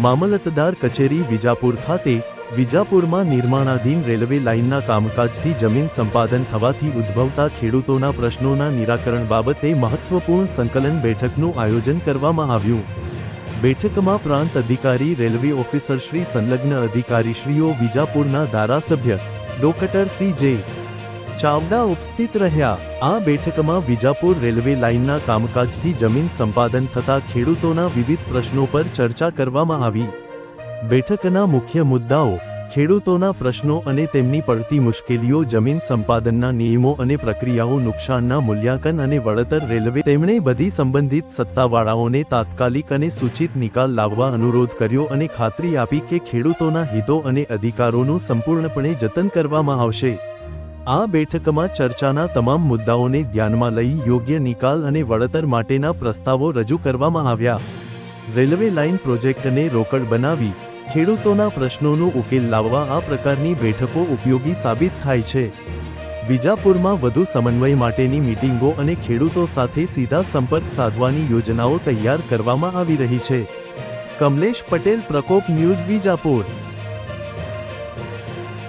મામલતદાર કચેરી વિજાપુર ખાતે વિજાપુરમાં નિર્માણાધીન રેલવે લાઇનના કામકાજથી જમીન સંપાદન થવાથી ઉદ્ભવતા ખેડૂતોના પ્રશ્નોના નિરાકરણ બાબતે મહત્વપૂર્ણ સંકલન બેઠકનું આયોજન કરવામાં આવ્યું. બેઠકમાં પ્રાંત અધિકારી, રેલવે ઓફિસરશ્રી સંલગ્ન અધિકારીશ્રીઓ, વિજાપુરના ધારાસભ્ય ડોક્ટર સી. જે. ચાવડા ઉપસ્થિત રહ્યા. આ બેઠકમાં વિજાપુર રેલવે લાઇનના કામકાજથી જમીન સંપાદન થતા ખેડૂતોના વિવિધ પ્રશ્નો પર ચર્ચા કરવામાં આવી. બેઠકના મુખ્ય મુદ્દાઓ, ખેડૂતોના પ્રશ્નો અને તેમની પડતી મુશ્કેલીઓ, જમીન સંપાદનના નિયમો અને પ્રક્રિયાઓ, નુકસાનના મૂલ્યાંકન અને વળતર રેલવે તેમણે બધી સંબંધિત સત્તાવાળાઓને તાત્કાલિક અને સૂચિત નિકાલ લાવવા અનુરોધ કર્યો અને ખાતરી આપી કે ખેડૂતોના હિતો અને અધિકારોનું સંપૂર્ણપણે જતન કરવામાં આવશે. આ બેઠકમાં ચર્ચાના તમામ મુદ્દાઓને ધ્યાનમાં લઈ યોગ્ય નિકાલ અને વળતર માટેના પ્રસ્તાવો રજૂ કરવામાં આવ્યા. રેલવે લાઇન પ્રોજેક્ટને રોકડ બનાવી, ખેડૂતોના પ્રશ્નોનો ઉકેલ લાવવા આ પ્રકારની બેઠકો ઉપયોગી સાબિત થાય છે. વિજાપુરમાં વધુ સમન્વય માટેની મીટિંગો અને ખેડૂતો સાથે સીધા સંપર્ક સાધવાની યોજનાઓ તૈયાર કરવામાં આવી રહી છે. કમલેશ પટેલ પ્રકોપ ન્યૂઝ વિજાપુર.